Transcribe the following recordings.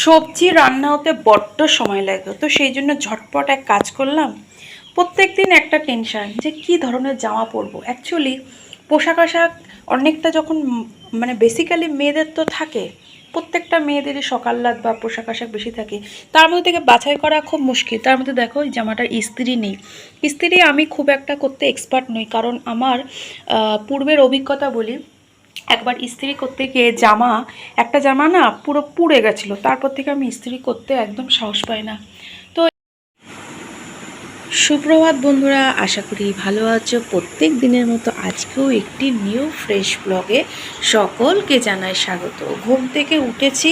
সবজি রান্না হতে বড্ড সময় লাগে। তো সেই জন্য ঝটপট এক কাজ করলাম। প্রত্যেক দিন একটা টেনশন যে কি ধরনের জামা পরবো। অ্যাকচুয়ালি পোশাক আশাক অনেকটা যখন মানে বেসিক্যালি মেয়েদের তো থাকে। প্রত্যেকটা মেয়েদেরই সকাল লাগ বা পোশাক আশাক বেশি থাকে। তার মধ্যে থেকে বাছাই করা খুব মুশকিল। তার মধ্যে দেখো এই জামাটার ইস্ত্রি নেই। ইস্ত্রি আমি খুব একটা করতে এক্সপার্ট নই। কারণ আমার পূর্বের অভিজ্ঞতা বলি একবার ইস্ত্রি করতে গিয়ে জামা, একটা জামা না পুরো পুড়ে গেছিল। তারপর থেকে আমি ইস্ত্রি করতে একদম সাহস পাই না। তো সুপ্রভাত বন্ধুরা, আশা করি ভালো আছো। প্রত্যেক দিনের মতো আজকেও একটি নিউ ফ্রেশ ব্লগে সকলকে জানাই স্বাগত। ঘুম থেকে উঠেছি,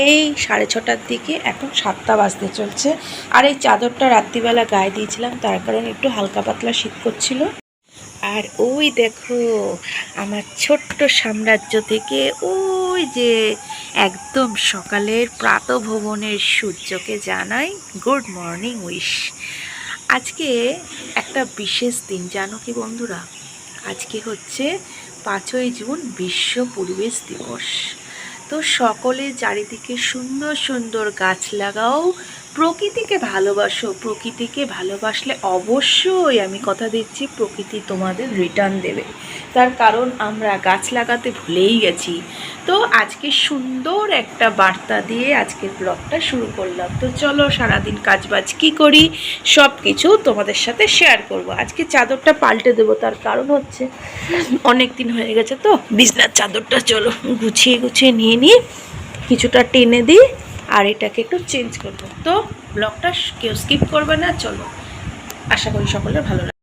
এই সাড়ে ছটার দিকে, এখন সাতটা বাজতে চলছে। আর এই চাদরটা রাত্রিবেলা গায়ে দিয়েছিলাম, তার কারণে একটু হালকা পাতলা শীত করছিল। আর ওই দেখো, আমার ছোট্ট সাম্রাজ্য থেকে ওই যে একদম সকালের প্রাতভবনের সূর্যকে জানাই গুড মর্নিং উইশ। আজকে একটা বিশেষ দিন, জানো কি বন্ধুরা? আজকে হচ্ছে পাঁচই জুন বিশ্ব পরিবেশ দিবস। তো সকলে চারিদিকে সুন্দর সুন্দর গাছ লাগাও। প্রকৃতিকে ভালোবাসো। প্রকৃতিকে ভালোবাসলে অবশ্যই আমি কথা দিচ্ছি, প্রকৃতি তোমাদের রিটার্ন দেবে। তার কারণ আমরা গাছ লাগাতে ভুলেই গেছি। তো আজকে সুন্দর একটা বার্তা দিয়ে আজকের ব্লগটা শুরু করলাম। তো চলো সারাদিন কাজবাজ কি করি সব কিছু তোমাদের সাথে শেয়ার করব। আজকে চাদরটা পাল্টে দেবো, তার কারণ হচ্ছে অনেক দিন হয়ে গেছে তো, বিছনার চাদরটা চলো গুছিয়ে গুছিয়ে নিয়ে নিই, কিছুটা টেনে দিই আর এটাকে একটু চেঞ্জ করব। তো ব্লগটা কেউ স্কিপ করবে না, চলো। আশা করি সকলের ভালো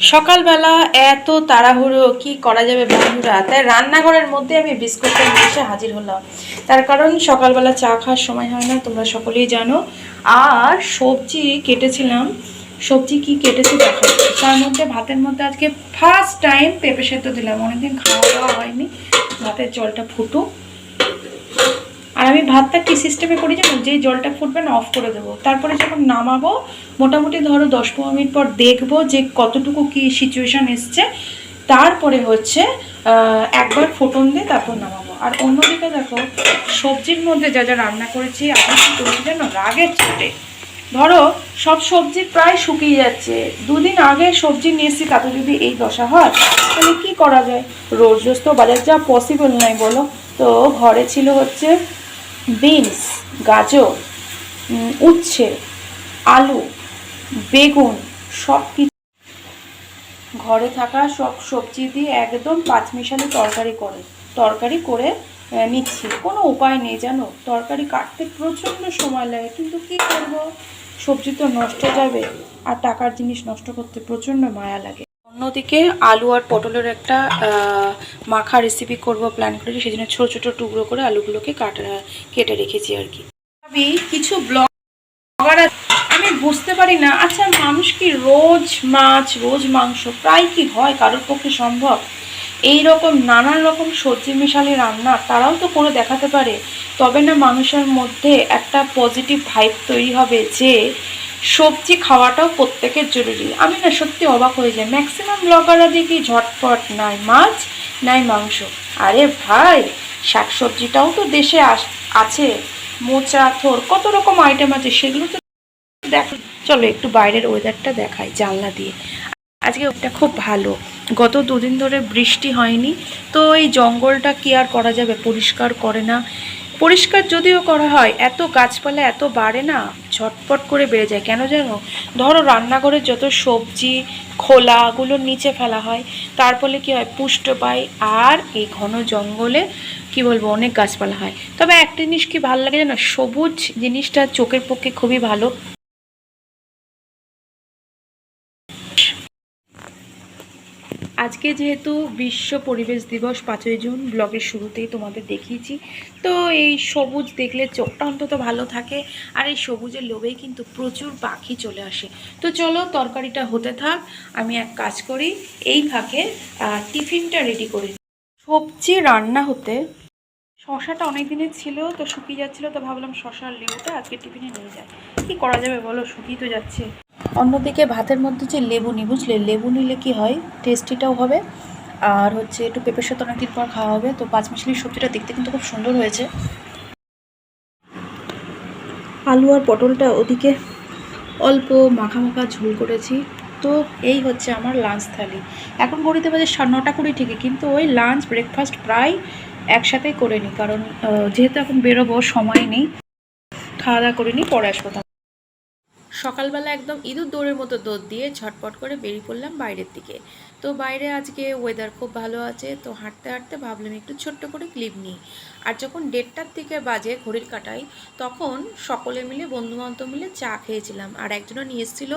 সকালবেলা এত তাড়াহুড়ো, কি করা যাবে বন্ধুরা? তাই রান্নাঘরের মধ্যে আমি বিস্কুটটা নিয়ে এসে হাজির হলাম। তার কারণ সকালবেলা চা খাওয়ার সময় হয় না, তোমরা সকলেই জানো। আর সবজি কেটেছিলাম। সবজি কি কেটেছি দেখা তার মধ্যে, ভাতের মধ্যে আজকে ফার্স্ট টাইম পেঁপে সেদ্ধ দিলাম। অনেকদিন খাওয়া দাওয়া হয়নি। ভাতের জলটা ফুটুক। আর আমি ভাতটা কি সিস্টেমে করি জানো? যেই জলটা ফুটবে না অফ করে দেবো। তারপরে যখন নামাবো, মোটামুটি ধরো দশ পনেরো মিনিট পর দেখব যে কতটুকু কি সিচুয়েশান এসছে। তারপরে হচ্ছে একবার ফোটন দিয়ে তারপর নামাবো। আর অন্যদিকে দেখো, সবজির মধ্যে যা যা রান্না করেছি, আমি করেছি জানো? রাগের চোটে। ধরো, সব সবজি প্রায় শুকিয়ে যাচ্ছে। দুদিন আগে সবজি নিয়ে এসেছি, তাতে যদি এই দশা হয়, তাহলে কি করা যায়? রোজ রোজ তো বাজার যা পসিবল নয় বলো। তো ঘরে ছিল হচ্ছে বিনস, গাজর উচ্ছে, আলু, বেগুন সব কিছু ঘরে থাকা সব সবজি দিয়ে একদম পাঁচমিশালি তরকারি করে তরকারি করে নিচ্ছি। কোনো উপায় নেই, জানো? তরকারি কাটতে প্রচণ্ড সময় লাগে, কিন্তু কি করব? সবজি তো নষ্ট যাবে, আর টাকার জিনিস নষ্ট করতে প্রচণ্ড মায়া লাগে। অন্যদিকে আলু আর পটলের একটা মাখা রেসিপি করব প্ল্যান করেছি সেই জন্য ছোটো ছোটো টুকরো করে আলুগুলোকে কাটা, কেটে রেখেছি আর কি। আমি কিছু ব্লগ আমি বুঝতে পারি না আচ্ছা মানুষ কি রোজ মাছ, রোজ মাংস, প্রায় কি হয়, কারোর পক্ষে সম্ভব? এই রকম নানান রকম সবজি মিশালি রান্না, তারাও তো করে দেখাতে পারে। তবে না, মানুষের মধ্যে একটা পজিটিভ ভাইব তৈরি হবে যে সবজি খাওয়াটাও প্রত্যেকের জরুরি। আমি না সত্যি অবাক হয়ে যাই। ম্যাক্সিমাম ব্লগাররা দেখি ঝটপট নাই মাছ, নাই মাংস। আরে ভাই শাক সবজিটাও তো দেশে আছে। মোচা, থোর, কত রকম আইটেম আছে, সেগুলো তো দেখো, চলো একটু বাইরের ওয়েদারটা দেখাই জানলা দিয়ে। আজকে ওটা খুব ভালো। গত দুদিন ধরে বৃষ্টি হয়নি, তো এই জঙ্গলটা কি আর করা যাবে? পরিষ্কার করে না। পরিষ্কার যদিও করা হয়, এত গাছপালা এত বাড়ে না ঝটপট করে বেড়ে যায়। কেন জানো? ধরো রান্নাঘরের যত সবজি খোলাগুলো নিচে ফেলা হয়, তার ফলে কি হয়? পুষ্ট পায় আর এই ঘন জঙ্গলে কি বলব? অনেক গাছপালা হয়। তবে একটা জিনিস কি ভালো লাগে জানো? সবুজ জিনিসটা চোখের পক্ষে খুবই ভালো। আজকে যেহেতু বিশ্ব পরিবেশ দিবস পাঁচই জুন ব্লগের শুরুতেই তোমাদের দেখিয়েছি, তো এই সবুজ দেখলে চোখটা অন্তত ভালো থাকে আর এই সবুজের লোভেই কিন্তু প্রচুর পাখি চলে আসে। তো চলো তরকারিটা হতে থাক, আমি এক কাজ করি, এই ফাঁকে টিফিনটা রেডি করি সবজি রান্না হতে শশাটা অনেক দিনের ছিল তো শুকিয়ে যাচ্ছিল তো ভাবলাম শশার লেবুটা আজকে টিফিনে নিয়ে যায় কি করা যাবে বলো? শুকিয়ে তো যাচ্ছে। অন্যদিকে ভাতের মধ্যে যে লেবু নি বুঝলে? লেবু নিলে কি হয়? টেস্টিটাও হবে। আর হচ্ছে একটু পেঁপের সাথে অনেকদিন পর খাওয়া হবে। তো পাঁচ মিশালি সবজিটা দেখতে কিন্তু খুব সুন্দর হয়েছে। আলু আর পটলটা ওদিকে অল্প মাখা মাখা ঝোল করেছি। তো এই হচ্ছে আমার লাঞ্চ থালি। এখন ঘড়িতে বাজে সাড়ে নটা কুড়ি ঠিকই কিন্তু ওই লাঞ্চ ব্রেকফাস্ট প্রায় একসাথেই করে নিই কারণ যেহেতু এখন বেরোবো, সময় নেই খাওয়া দাওয়া করে নিই পরে আসব। সকালবেলা একদম ইঁদুর দৌড়ের মতো দৌড় দিয়ে ঝটপট করে বেরিয়ে পড়লাম বাইরের দিকে। তো বাইরে আজকে ওয়েদার খুব ভালো আছে, তো হাঁটতে হাঁটতে ভাবলাম একটু ছোট্ট করে ক্লিপ নিই। আর যখন দেড়টার দিকে বাজে ঘড়ির কাটাই তখন সকলে মিলে, বন্ধুবান্ধব মিলে চা খেয়েছিলাম। আর একজনও নিয়ে এসেছিল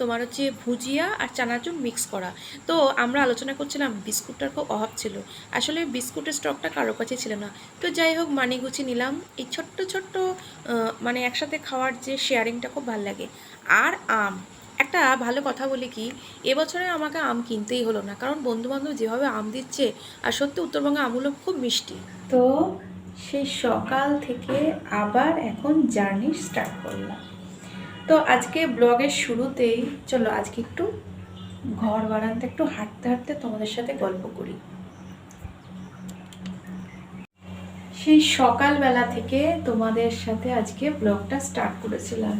তোমার হচ্ছে ভুজিয়া আর চানাচুর মিক্স করা। তো আমরা আলোচনা করছিলাম, বিস্কুটটার খুব অভাব ছিল। আসলে বিস্কুটের স্টকটা কারও কাছে ছিল না। তো যাই হোক মানিগুছি নিলাম। এই ছোট্ট ছোট্ট মানে একসাথে খাওয়ার যে শেয়ারিংটা খুব ভালো লাগে। আর আম। একটা ভালো কথা বলি কি, এবছরে আমাকে আম কিনতেই হলো না। কারণ বন্ধুবান্ধব যেভাবে আম দিচ্ছে, আর সত্যি উত্তরবঙ্গে আমগুলো খুব মিষ্টি। তো সেই সকাল থেকে আবার এখন জার্নি স্টার্ট করলাম। তো আজকে ব্লগের শুরুতেই, চলো আজকে একটু ঘর বারান্দা একটু হাঁটতে হাঁটতে তোমাদের সাথে গল্প করি। সেই সকালবেলা থেকে তোমাদের সাথে আজকে ব্লগটা স্টার্ট করেছিলাম।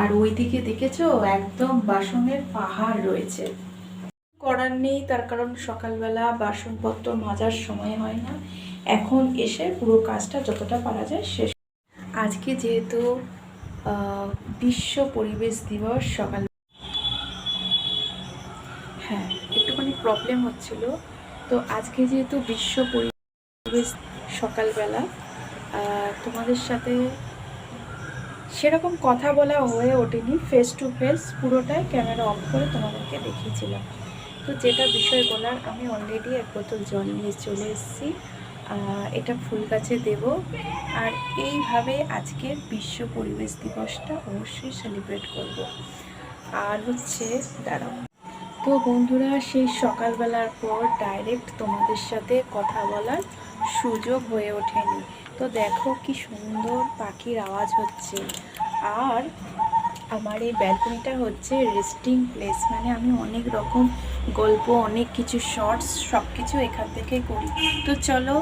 আর ওইদিকে দেখেছ? একদম বাসনের পাহাড় রয়েছে। করার নেই, তার কারণ সকালবেলা বাসনপত্র মাজার সময় হয় না। এখন এসে পুরো কাজটা যতটা পারা যায় শেষ। আজকে যেহেতু বিশ্ব পরিবেশ দিবস সকাল হ্যাঁ একটুখানি প্রবলেম হচ্ছিল। তো আজকে যেহেতু বিশ্ব পরিবেশ সকালবেলা তোমাদের সাথে সেরকম কথা বলা হয়ে ওঠেনি। ফেস টু ফেস পুরোটাই ক্যামেরা অফ করে তোমাদেরকে দেখিয়েছিলাম। তো যেটা বিষয় বলার, আমি অলরেডি এক বোতল জল নিয়ে চলে এসেছি। এটা ফুল গাছে দেব। আর এইভাবে আজকে বিশ্ব পরিবেশ দিবসটা অবশ্যই সেলিব্রেট করব। আর হচ্ছে, দাঁড়াও। তো বন্ধুরা, সেই সকালবেলার পর ডাইরেক্ট তোমাদের সাথে কথা বলার সুযোগ হয়ে ওঠেনি। তো দেখো কি সুন্দর পাখির আওয়াজ হচ্ছে। আর আমার এই ব্যালকনিটা হচ্ছে রেস্টিং প্লেস মানে আমি অনেক রকম গল্প, অনেক কিছু শর্টস সব কিছু এখান থেকে করি। তো চলো,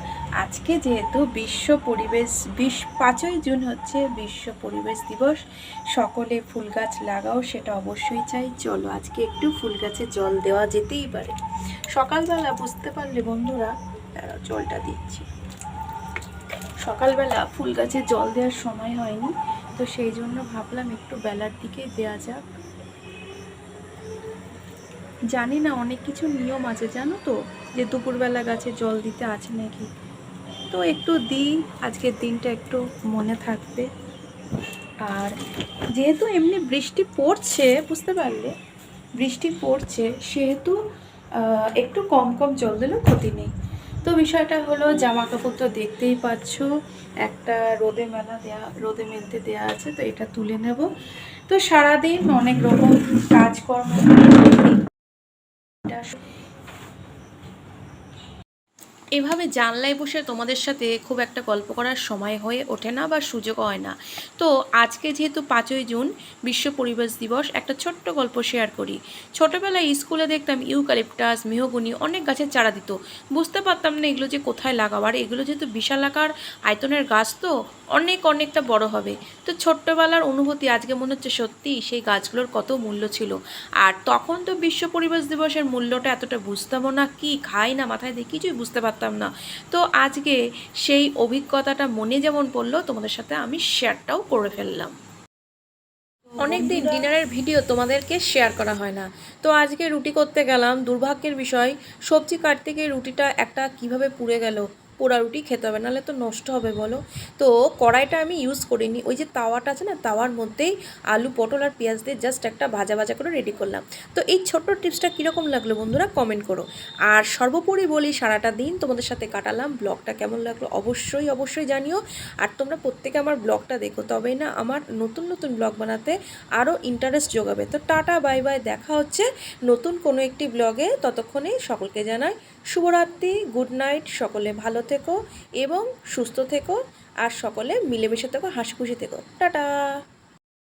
আজকে যেহেতু বিশ্ব পরিবেশ, বিশ পাঁচই জুন হচ্ছে বিশ্ব পরিবেশ দিবস, সকলে ফুল গাছ লাগাও, সেটা অবশ্যই চাই। চলো, আজকে একটু ফুল গাছে জল দেওয়া যেতেই পারে। সকালবেলা বুঝতে পারলে বন্ধুরা জলটা দিচ্ছি। সকালবেলা ফুল গাছে জল দেওয়ার সময় হয়নি, তো সেই জন্য ভাবলাম একটু বেলার দিকে দেওয়া যাক। জানি না অনেক কিছু নিয়ম আছে, জানো তো, যে দুপুরবেলা গাছে জল দিতে আছে নাকি? তো একটু দিই, আজকের দিনটা একটু মনে থাকবে। আর যেহেতু এমনি বৃষ্টি পড়ছে, বুঝতে পারলে? বৃষ্টি পড়ছে, সেহেতু একটু কম কম জল দিলেও ক্ষতি নেই। তো বিষয়টা হলো জামা কাপড় তো দেখতেই পাচ্ছ, একটা রোদে মেলা দেয়া, রোদে মেলতে দেয়া আছে, তো এটা তুলে নেব। তো সারাদিন অনেক রকম কাজকর্ম এভাবে জানলায় বসে তোমাদের সাথে খুব একটা গল্প করার সময় হয়ে ওঠে না বা সুযোগ হয় না। তো আজকে যেহেতু পাঁচই জুন, বিশ্ব পরিবেশ দিবস, একটা ছোট্ট গল্প শেয়ার করি। ছোটোবেলায় স্কুলে দেখতাম ইউক্যালিপটাস, মেহগুনি অনেক গাছের চারা দিত। বুঝতে পারতাম না এগুলো যে কোথায় লাগাবো। আর এগুলো যেহেতু বিশাল আকার, আয়তনের গাছ তো অনেক অনেকটা বড় হবে। তো ছোট্টবেলার অনুভূতি আজকে মনে হচ্ছে সত্যি সেই গাছগুলোর কত মূল্য ছিল। আর তখন তো বিশ্ব পরিবেশ দিবসের মূল্যটা এতটা বুঝতামও না, কি খাই না মাথায় দিয়ে কিছুই বুঝতে পারতাম না। তো আজকে সেই অভিজ্ঞতাটা মনে যেমন পড়ল তোমাদের সাথে আমি শেয়ারটাও করে ফেললাম। অনেকদিন ডিনারের ভিডিও তোমাদেরকে শেয়ার করা হয় না। তো আজকে রুটি করতে গেলাম। দুর্ভাগ্যের বিষয় সবজি কাটতে গিয়ে রুটিটা একটা কীভাবে পুড়ে গেল? পোড়া রুটি খেতে হবে, নাহলে তো নষ্ট হবে বলো। তো কড়াইটা আমি ইউজ করিনি, ওই যে তাওয়াটা আছে না, তাওয়ার মধ্যেই আলু, পটল আর পেঁয়াজ দিয়ে জাস্ট একটা ভাজা ভাজা করে রেডি করলাম। তো এই ছোট্ট টিপসটা কীরকম লাগল বন্ধুরা কমেন্ট করো। আর সর্বোপরি বলি, সারাটা দিন তোমাদের সাথে কাটালাম, ব্লগটা কেমন লাগল অবশ্যই অবশ্যই জানিও। আর তোমরা প্রত্যেকে আমার ব্লগটা দেখো, তবেই না আমার নতুন নতুন ব্লগ বানাতে আরও ইন্টারেস্ট যোগাবে। তো টাটা বাই বাই দেখা হচ্ছে নতুন কোনো একটি ব্লগে। ততক্ষণে সকলকে জানাই শুভরাত্রি গুড নাইট সকলে ভালো থেকো এবং সুস্থ থেকো আর সকলে মিলেমিশে থেকো হাসি খুশি থেকো। টাটা!